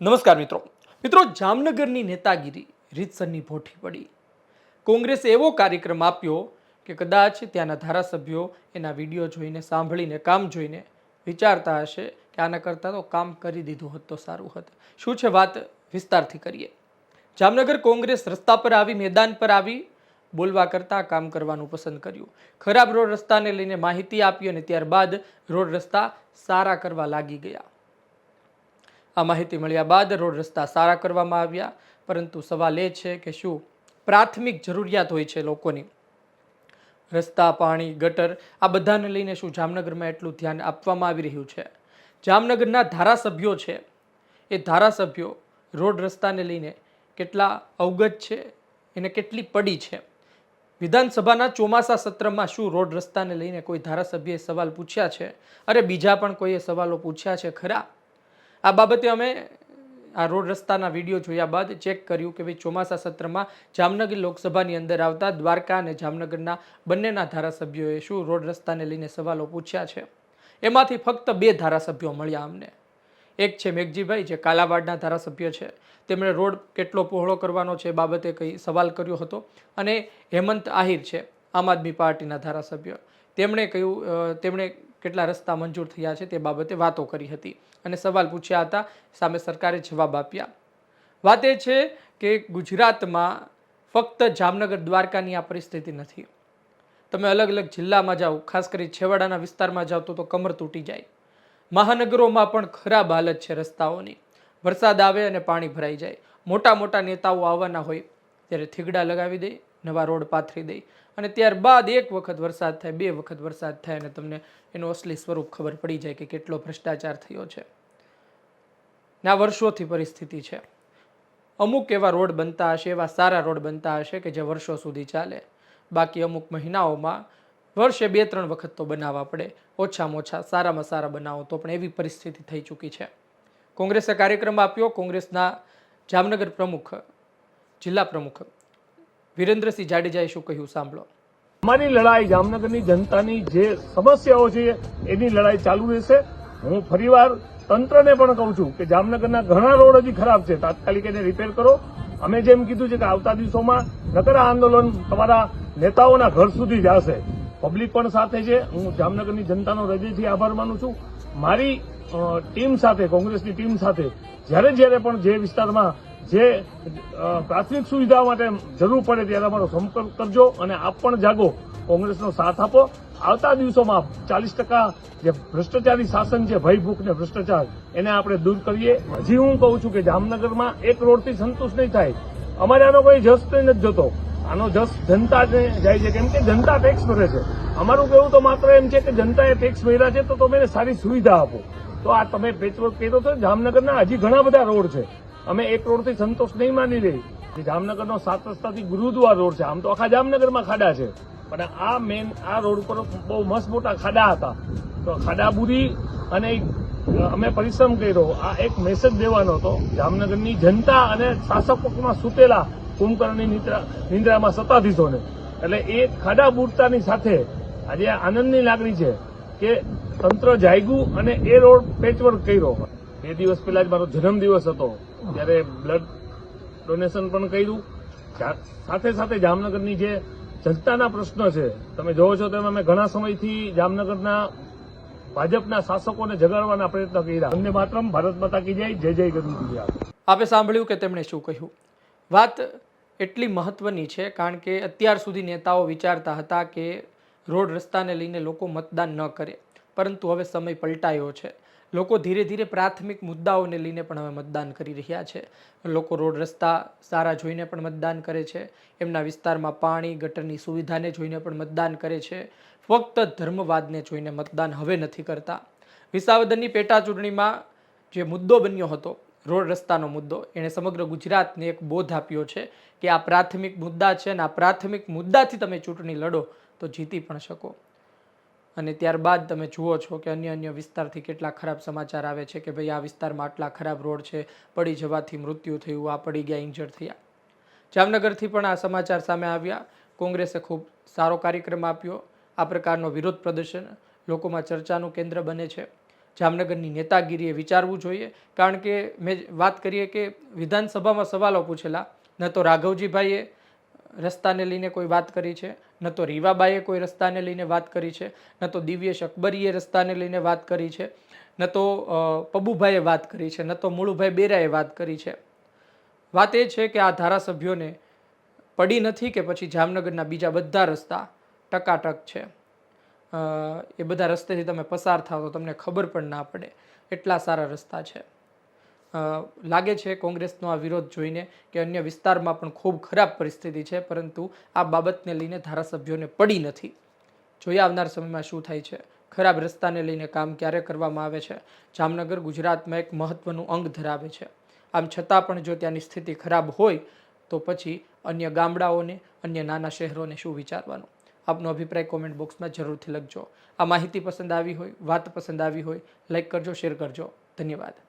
નમસ્કાર મિત્રો. મિત્રો, જામનગરની નેતાગીરી રીતસરની ભોઠી પડી. કોંગ્રેસે એવો કાર્યક્રમ આપ્યો કે કદાચ ત્યાંના ધારાસભ્યો એના વીડિયો જોઈને, સાંભળીને, કામ જોઈને વિચારતા હશે કે આના કરતાં તો કામ કરી દીધું હોત તો સારું હોત. શું છે વાત? વિસ્તારથી કરીએ. જામનગર કોંગ્રેસ રસ્તા પર આવી, મેદાન પર આવી, બોલવા કરતાં કામ કરવાનું પસંદ કર્યું. ખરાબ રોડ રસ્તાને લઈને માહિતી આપી અને ત્યારબાદ રોડ રસ્તા સારા કરવા લાગી ગયા. આ માહિતી મળ્યા બાદ રોડ રસ્તા સારા કરવામાં આવ્યા, પરંતુ સવાલ એ છે કે શું પ્રાથમિક જરૂરિયાત હોય છે લોકોની? રસ્તા, પાણી, ગટર, આ બધાને લઈને શું જામનગરમાં એટલું ધ્યાન આપવામાં આવી રહ્યું છે? જામનગરના ધારાસભ્યો છે. એ ધારાસભ્યો રોડ રસ્તાને લઈને કેટલા અવગત છે? એને કેટલી પડી છે? વિધાનસભાના ચોમાસા સત્રમાં શું રોડ રસ્તાને લઈને કોઈ ધારાસભ્યએ સવાલ પૂછ્યા છે? અરે બીજા પણ કોઈએ સવાલો પૂછ્યા છે ખરા? આ બાબતે અમે આ રોડ રસ્તાના વીડિયો જોયા બાદ ચેક કર્યું કે ભાઈ ચોમાસા સત્રમાં જામનગર લોકસભાની અંદર આવતા દ્વારકા અને જામનગરના બંનેના ધારાસભ્યોએ શું રોડ રસ્તાને લઈને સવાલો પૂછ્યા છે? એમાંથી ફક્ત બે ધારાસભ્યો મળ્યા અમને. એક છે મેઘજીભાઈ, જે કાલાવાડના ધારાસભ્ય છે. તેમણે રોડ કેટલો પહોળો કરવાનો છે બાબતે કંઈ સવાલ કર્યો હતો. અને હેમંત આહિર છે, આમ આદમી પાર્ટીના ધારાસભ્ય. તેમણે કહ્યું તેમણે કેટલા રસ્તા મંજૂર થયા છે તે બાબતે વાતો કરી હતી અને સવાલ પૂછ્યા હતા, સામે સરકારે જવાબ આપ્યા. વાત એ છે કે ગુજરાતમાં ફક્ત જામનગર દ્વારકાની આ પરિસ્થિતિ નથી. તમે અલગ અલગ જિલ્લામાં જાઓ, ખાસ કરી છેવાડાના વિસ્તારમાં જાઓ તો કમર તૂટી જાય. મહાનગરોમાં પણ ખરાબ હાલત છે રસ્તાઓની. વરસાદ આવે અને પાણી ભરાઈ જાય. મોટા મોટા નેતાઓ આવવાના હોય, ત્યારે થીગડા લગાવી દે, નવા રોડ પાથરી દે અને ત્યારબાદ એક વખત વરસાદ થાય, બે વખત વરસાદ થાય અને તમને એનું અસલી સ્વરૂપ ખબર પડી જાય કે કેટલો ભ્રષ્ટાચાર થયો છે. ને વર્ષોથી પરિસ્થિતિ છે. અમુક એવા રોડ બનતા હશે, એવા સારા રોડ બનતા હશે કે જે વર્ષો સુધી ચાલે. બાકી અમુક મહિનાઓમાં વર્ષે બે, ત્રણ વખત તો બનાવવા પડે. ઓછામાં ઓછા સારામાં સારા બનાવો તો પણ એવી પરિસ્થિતિ થઈ ચૂકી છે. કોંગ્રેસે કાર્યક્રમ આપ્યો, કોંગ્રેસના જામનગર પ્રમુખ, જિલ્લા પ્રમુખ વિરેન્દ્રસિંહ જાડેજાએ શું કહ્યું? સાંભળો. અમારી લડાઈ જામનગરની જનતાની જે સમસ્યાઓ છે, એની લડાઈ ચાલુ રહેશે. હું ફરીવાર તંત્રને પણ કહું છું કે જામનગરના ઘણા રોડ હજી ખરાબ છે. તાત્કાલિક એને રિપેર કરો. અમે જેમ કીધું છે કે આવતા દિવસોમાં નકરા આંદોલન તમારા નેતાઓના ઘર સુધી જશે. પબ્લિક પણ સાથે છે. હું જામનગરની જનતાનો હૃદયથી આભાર માનું છું. મારી ટીમ સાથે, કોંગ્રેસની ટીમ સાથે જ્યારે જ્યારે પણ જે વિસ્તારમાં જે પ્રાથમિક સુવિધા માટે જરૂર પડે ત્યારે અમારો સંપર્ક કરજો અને આપ પણ જાગો. કોંગ્રેસનો સાથ આપો. આવતા દિવસોમાં ચાલીસ ટકા જે ભ્રષ્ટાચારી શાસન છે, ભય, ભૂખ ને ભ્રષ્ટાચાર, એને આપણે દૂર કરીએ. હજી હું કહું છું કે જામનગરમાં એક રોડથી સંતુષ્ટ નહીં થાય. અમારે આનો કોઈ જસ નથી જતો. આનો જસ જનતાને જાય છે. કેમ કે જનતા ટેક્સ ભરે છે. અમારું કહેવું તો માત્ર એમ છે કે જનતાએ ટેક્સ ભર્યા છે તો તમે સારી સુવિધા આપો. તો આ તમે પેચવર્ક કર્યો છો જામનગરના હજી ઘણા બધા રોડ છે. અમે એક રોડથી સંતોષ નહીં માની રહી. જામનગરનો સાત રસ્તાથી ગુરુદ્વાર રોડ છે. આમ તો આખા જામનગરમાં ખાડા છે. પણ આ મેન આ રોડ ઉપર બહુ મસ્ત મોટા ખાડા હતા. તો ખાડા બુરી અને અમે પરિશ્રમ કર્યો. આ એક મેસેજ દેવાનો હતો. જામનગરની જનતા અને શાસકોમાં સૂતેલા કુંભકર્ણની નિદ્રા, નિંદ્રામાં સત્તાધીશોને. એટલે એ ખાડા બુરતાની સાથે આજે આનંદની લાગણી છે કે તંત્ર જાગ્યું અને એ રોડ પેચવર્ક કર્યો. બે દિવસ પહેલા જ મારો જન્મદિવસ હતો. ત્યારે બ્લડ ડોનેશન પણ કર્યું. સાથે સાથે જામનગરની જે જનતાના પ્રશ્ન છે, તમે જોવો છો તેમ અમે ઘણા સમયથી જામનગરના ભાજપના શાસકોને જગાડવાના પ્રયત્ન કર્યા. અમને માત્ર ભારત માતા કી જય જય જય ગુજરાત આપે સાંભળ્યું કે તેમણે શું કહ્યું? વાત એટલી મહત્વની છે, કારણ કે અત્યાર સુધી નેતાઓ વિચારતા હતા કે રોડ રસ્તાને લઈને લોકો મતદાન ન કરે. પરંતુ હવે સમય પલટાયો છે. લોકો ધીરે ધીરે પ્રાથમિક મુદ્દાઓને લઈને પણ હવે મતદાન કરી રહ્યા છે. લોકો રોડ રસ્તા સારા જોઈને પણ મતદાન કરે છે. એમના વિસ્તારમાં પાણી, ગટરની સુવિધાને જોઈને પણ મતદાન કરે છે. ફક્ત ધર્મવાદને જોઈને મતદાન હવે નથી કરતા. વિસાવદરની પેટા ચૂંટણીમાં જે મુદ્દો બન્યો હતો, રોડ રસ્તાનો મુદ્દો, એણે સમગ્ર ગુજરાતને એક બોધ આપ્યો છે કે આ પ્રાથમિક મુદ્દા છે અને આ પ્રાથમિક મુદ્દાથી તમે ચૂંટણી લડો તો જીતી પણ શકો. અને ત્યારબાદ તમે જુઓ છો કે અન્ય અન્ય વિસ્તારથી કેટલા ખરાબ સમાચાર આવે છે કે ભાઈ આ વિસ્તારમાં આટલા ખરાબ રોડ છે, પડી જવાથી મૃત્યુ થયું, આ પડી ગયા ઇન્જર્ડ થયા. જામનગરથી પણ આ સમાચાર સામે આવ્યા. કોંગ્રેસે ખૂબ સારો કાર્યક્રમ આપ્યો. આ પ્રકારનો વિરોધ પ્રદર્શન લોકોમાં ચર્ચાનું કેન્દ્ર બને છે. જામનગરની નેતાગીરીએ વિચારવું જોઈએ. કારણ કે મેં વાત કરીએ કે વિધાનસભામાં સવાલો પૂછેલા. ન તો રાઘવજીભાઈએ રસ્તાને લઈને કોઈ વાત કરી છે? ન તો રીવાબાઈએ કોઈ રસ્તાને લઈને વાત કરી છે? ન તો દિવ્યેશ અકબરીએ રસ્તાને લઈને વાત કરી છે? ન તો પબુભાઈએ વાત કરી છે? ન તો મુળુભાઈ બેરાએ વાત કરી છે? વાત એ છે કે આ ધારાસભ્યોને પડી નથી કે પછી જામનગરના બીજા બધા રસ્તા ટકાટક છે? એ બધા રસ્તેથી તમે પસાર થાવ તો તમને ખબર પણ ના પડે. એટલા સારા રસ્તા છે. લાગે છે કોંગ્રેસનો આ વિરોધ જોઈને કે અન્ય વિસ્તારમાં પણ ખૂબ ખરાબ પરિસ્થિતિ છે, પરંતુ આ બાબતને લઈને ધારાસભ્યોને પડી નથી. જોઈએ આવનાર સમયમાં શું થાય છે. ખરાબ રસ્તાને લઈને કામ ક્યારે કરવામાં આવે છે. જામનગર, ગુજરાતમાં એક મહત્વનું અંગ ધરાવે છે. આમ છતાં પણ જો ત્યાંની સ્થિતિ ખરાબ હોય, તો પછી અન્ય ગામડાઓને, અન્ય નાના શહેરોને શું વિચારવાનું? આપનો અભિપ્રાય કોમેન્ટ બોક્સમાં જરૂરથી લખજો. આ માહિતી પસંદ આવી હોય, વાત પસંદ આવી હોય લાઈક કરજો શેર કરજો. ધન્યવાદ.